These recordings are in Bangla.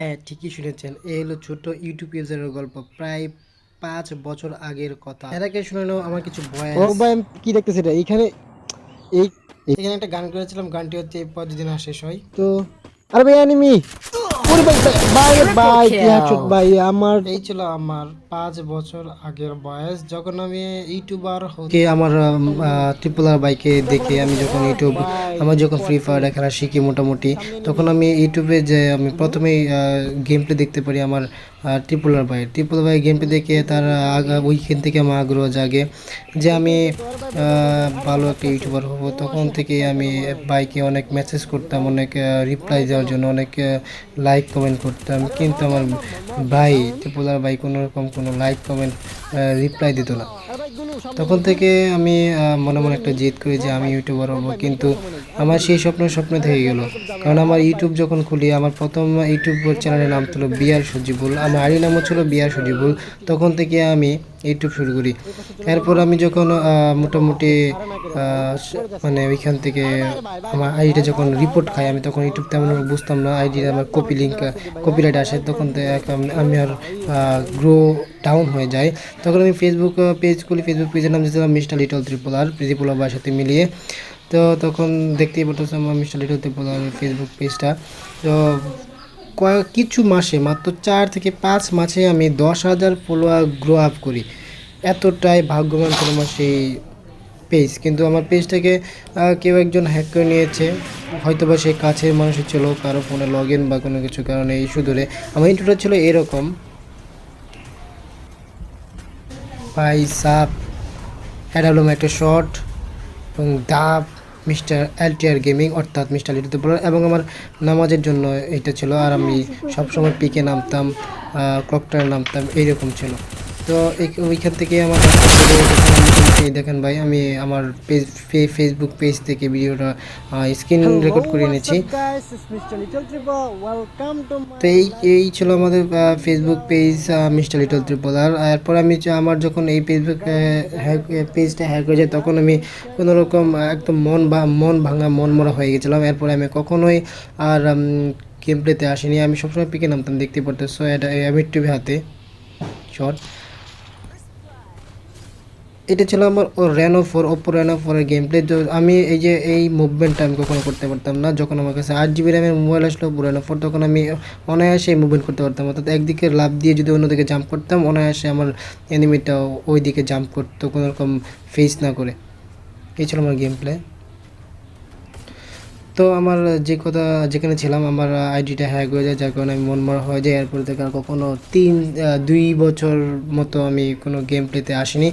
হ্যাঁ ঠিকই শুনেছেন। এই হলো ছোট ইউটিউব ইউজারের গল্প প্রায় পাঁচ বছর আগের কথা। এর আগে শুনে নাও আমার কিছু ভয় ও ভাই কি দেখতেছি এটা? এইখানে এই এখানে একটা গান করেছিলাম গানটি হচ্ছে এই পদ্ধতি না শেষ হয়। তো আরে ভাই অ্যানিমি ওরে ভাই ভাই ভাই কি হাচুক ভাই আমার এই ছিল আমার পাঁচ বছর আগের বয়স যখন আমি ইউটিউবার হতে আমার ট্রিপলার বাইকে দেখে আমি যখন ইউটিউব আমার যখন ফ্রি ফায়ার খেলা শিখি মোটামুটি, তখন আমি ইউটিউবে যে আমি প্রথমেই গেম প্লে দেখতে পারি আমার triple R by triple by game play দেখে তার ওইখান থেকে আমার আগ্রহ জাগে যে আমি ভালো একটা ইউটিউবার হব। তখন থেকে আমি বাইকে অনেক মেসেজ করতাম, অনেক রিপ্লাই দেওয়ার জন্য, অনেক লাইক কমেন্ট করতাম। কিন্তু আমার ভাই ট্রিপলার ভাই কোনো রকম কোনো লাইক কমেন্ট রিপ্লাই দিত না। তখন থেকে আমি মনে মনে একটা জেদ করি যে আমি ইউটিউবার হব। কিন্তু আমার সেই স্বপ্ন স্বপ্ন থেকে গেল। কারণ আমার ইউটিউব যখন খুলি, আমার প্রথম ইউটিউব চ্যানেলের নাম ছিল বিআর সজিবুল আমার আইডি নামও ছিল বিআর সজিবুল তখন থেকে আমি ইউটিউব শুরু করি। এরপর আমি যখন মোটামুটি মানে ওইখান থেকে আমার আইডিটা যখন রিপোর্ট খাই, আমি তখন ইউটিউব তেমন বুঝতাম না। আইডি আমার কপি লিঙ্ক কপিরাইট আসে, তখন আমি আর গ্রো ডাউন হয়ে যায় তখন আমি ফেসবুক পেজ খুলি। ফেসবুক পেজের নাম দিয়েছিলাম মিস্টার লিটল ত্রিপোলার ত্রিপোলার সাথে মিলিয়ে। তো তখন দেখতেই পারতেছি আমার মিস্টার লিটল ত্রিপোলার ফেসবুক পেজটা তো কয়েক কিছু মাসে, মাত্র চার থেকে পাঁচ মাসে আমি দশ হাজার ফলোয়ার গ্রো আপ করি। এতটাই ভাগ্যবান ছিল আমার সেই পেজ কিন্তু আমার পেজটাকে কেউ একজন হ্যাক করে নিয়েছে। হয়তো বা সেই কাছের মানুষের ছিল, কারও ফোনে লগ ইন বা কোনো কিছু কারণে ইস্যু ধরে আমার ইন্টুটা ছিল এরকম। ভাই সাপ অ্যাডালম একটা শর্ট এবং ডাব মিস্টার এলটিআর গেমিং অর্থাৎ মিস্টার লিটুতে বলার এবং আমার নামাজের জন্য এটা ছিল। আর আমি সবসময় পিকে নামতাম ক্লকটারে নামতাম, এইরকম ছিল। তো ওইখান থেকে আমার আমি দেখেন ভাই আমি আমার পেজ ফেসবুক পেজ থেকে ভিডিওটা স্ক্রিন রেকর্ড করে এনেছি তো এই এই ছিল আমাদের Facebook page mister little triple R এরপর আমি আমার যখন এই ফেসবুক পেজটা হ্যাক হয়ে যায় তখন আমি কোনো রকম একদম মন বা মন ভাঙা মন মরা হয়ে গেছিলাম। এরপরে আমি কখনোই আর গেম প্লেতে আসিনি। আমি সবসময় পিকে নামতাম দেখতে পারতেছো এটা অ্যামিট টিভি হাতে শর্ট এটা ছিল আমার ও র্যানো ফোর ওপো র্যানো ফোরের গেম প্লে আমি এই যে এই মুভমেন্টটা আমি কখনো করতে পারতাম না, যখন আমার কাছে আট জিবি র্যামের মোবাইল আসলো র্যানো ফোর তখন আমি অনায়াসে এই মুভমেন্ট করতে পারতাম। অর্থাৎ একদিকে লাভ দিয়ে যদি অন্যদিকে জাম্প করতাম, অনায়াসে আমার এনিমিটা ওই দিকে জাম্প করতো, কোনো রকম ফেস না করে। এই ছিল আমার গেম প্লে তো আমার যে কথা, যেখানে ছিলাম, আমার আইডিটা হ্যাক হয়ে যায়, যার কারণে আমি মন মরা হয়ে যায়। এরপর থেকে আর কখনো তিন দুই বছর মতো আমি কোনো গেম প্লেতে আসিনি।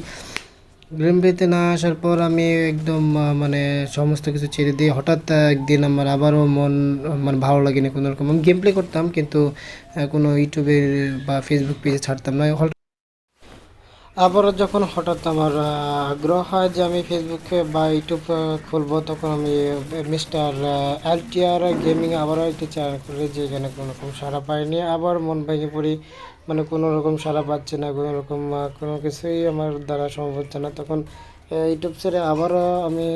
প্লেতে না আসার পর আমি একদম মানে সমস্ত কিছু ছেড়ে দিয়ে হঠাৎ একদিন আমার আবারও মন মানে ভালো লাগেনি কোনো রকম আমি গেম প্লে করতাম, কিন্তু কোনো ইউটিউবের বা ফেসবুক পেজে ছাড়তাম না। আবারও যখন হঠাৎ আমার আগ্রহ হয় যে আমি ফেসবুকে বা ইউটিউব খুলবো, তখন আমি মিস্টার এলটিআর গেমিং আবারও একটি চ্যানেল খুলি যেখানে কোনো রকম সাড়া পাইনি। আবার মন ভেঙে পড়ি মানে কোনো রকম সাড়া পাচ্ছে না, কোনো রকম কোনো কিছুই আমার দ্বারা সম্ভব হচ্ছে না। তখন ইউটিউব ছেড়ে আবারও আমি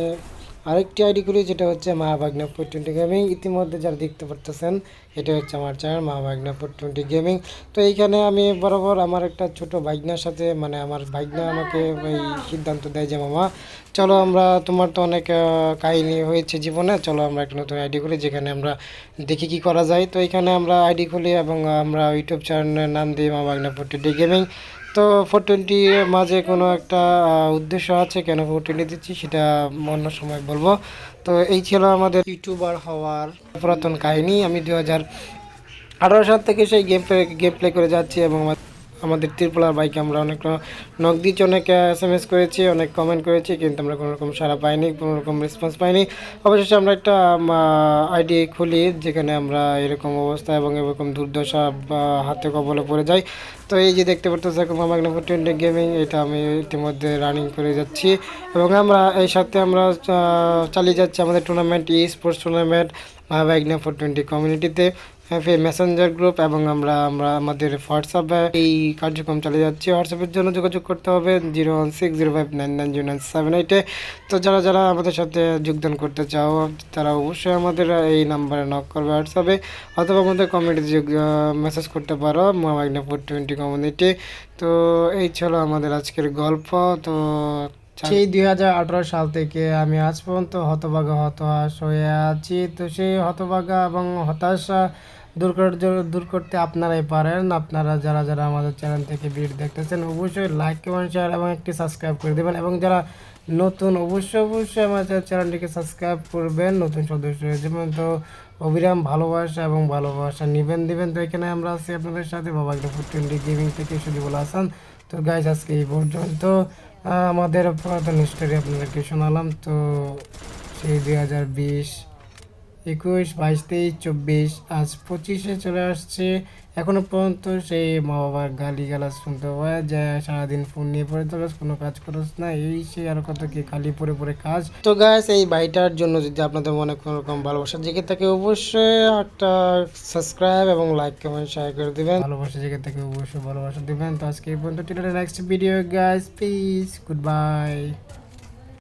আরেকটি আইডি খুলি, যেটা হচ্ছে মা বাগনা ফোর টোয়েন্টি গেমিং। ইতিমধ্যে যারা দেখতে পারতেছেন, এটা হচ্ছে আমার চ্যানেল মা বাগনা ফোর টোয়েন্টি গেমিং। তো এইখানে আমি বরাবর আমার একটা ছোট বাইকনার সাথে মানে আমার বাইকনা আমাকে এই সিদ্ধান্ত দেয় যে, মামা, চলো আমরা, তোমার তো অনেক কাহিনী হয়েছে জীবনে, চলো আমরা একটা নতুন আইডি খুলি, যেখানে আমরা দেখি কি করা যায়। তো এখানে আমরা আইডি খুলি এবং আমরা ইউটিউব চ্যানেলের নাম দিই ফোর টোয়েন্টি গেমিং। তো ফোর টোয়েন্টি মাঝে কোনো একটা উদ্দেশ্য আছে কেন ফোর টোয়েন্টি দিচ্ছি সেটা অন্য সময় বলব। তো এই ছিল আমাদের ইউটিউবার হওয়ার পুরাতন কাহিনী। আমি দু হাজার আঠারো সাল থেকে সেই গেম প্লে গেম প্লে করে যাচ্ছি এবং আমাদের ত্রিপুলার বাইকে আমরা অনেক নক দিয়েছি, অনেক এস এম এস করেছি, অনেক কমেন্ট করেছি, কিন্তু আমরা কোনো রকম সাড়া পাইনি, কোনো রকম রেসপন্স পাইনি। অবশেষে আমরা একটা আইডি খুলি, যেখানে আমরা এরকম অবস্থা এবং এরকম দুর্দশা হাতে কবলে পড়ে যাই। তো এই যে দেখতে পারতেছে মামাগ্না টোয়েন্টি গেমিং এটা আমি ইতিমধ্যে রানিং করে যাচ্ছি। এবং আমরা এই সাথে আমরা চালিয়ে যাচ্ছি আমাদের টুর্নামেন্ট ই স্পোর্টস টুর্নামেন্ট মাহবাগনা ফোর টোয়েন্টি কমিউনিটিতে মেসেঞ্জার গ্রুপ এবং আমরা আমরা আমাদের হোয়াটসঅ্যাপে এই কার্যক্রম চালিয়ে যাচ্ছি। হোয়াটসঅ্যাপের জন্য যোগাযোগ করতে হবে zero one six zero five nine nine zero nine seven এইটে তো যারা যারা আমাদের সাথে যোগদান করতে চাও, তারা অবশ্যই আমাদের এই নাম্বারে নক করবে হোয়াটসঅ্যাপে অথবা আমাদের কমিউনিটি যোগ মেসেজ করতে পারো মোবাইল ফোর টোয়েন্টি কমিউনিটি তো এই ছিল আমাদের আজকের গল্প। তো সেই দুই হাজার আঠারো সাল থেকে আমি আজ পর্যন্ত হতভাগা, হতাশ হয়ে আছি। তো সেই হতভাগা এবং হতাশা দূর করার জন্য দূর করতে আপনারাই পারেন। আপনারা যারা যারা আমাদের চ্যানেল থেকে ভিডিও দেখতেছেন, অবশ্যই লাইক কমেন্ট শেয়ার এবং একটি সাবস্ক্রাইব করে দেবেন। এবং যারা নতুন, অবশ্যই অবশ্যই আমাদের চ্যানেলটিকে সাবস্ক্রাইব করবেন। নতুন সদস্য যাবেন তো অবিরাম ভালোবাসা এবং ভালোবাসা নেবেন, দেবেন। তো এখানে আমরা আছি আপনাদের সাথে বাবা একটা টোয়েন্টি গেমিং থেকে শুধু বলে আসান তো গাইজ আজকে এই পর্যন্ত আমাদের পুরাতন স্টোরি আপনাদেরকে শোনালাম। তো সেই দুই হাজার বিশ একুশ, বাইশ, তেইশ, চব্বিশ, আজ পঁচিশে চলে আসছে। এখনও পর্যন্ত সেই মা বাবার গালি গালাজ শুনতে হয় যে সারাদিন ফোন নিয়ে পড়ে থাকস কোনো কাজ করস না। এই সে আর কত কি খালি পরে পরে কাজ। তো গাছ এই বাইটার জন্য যদি আপনাদের মনে কোনো রকম ভালোবাসা জেগে থাকে, অবশ্যই একটা সাবস্ক্রাইব এবং লাইক কমেন্ট শেয়ার করে দিবেন। ভালোবাসা জেগে থাকে, অবশ্যই ভালোবাসা দিবেন। তো আজকে এই পর্যন্ত। Next video guys please goodbye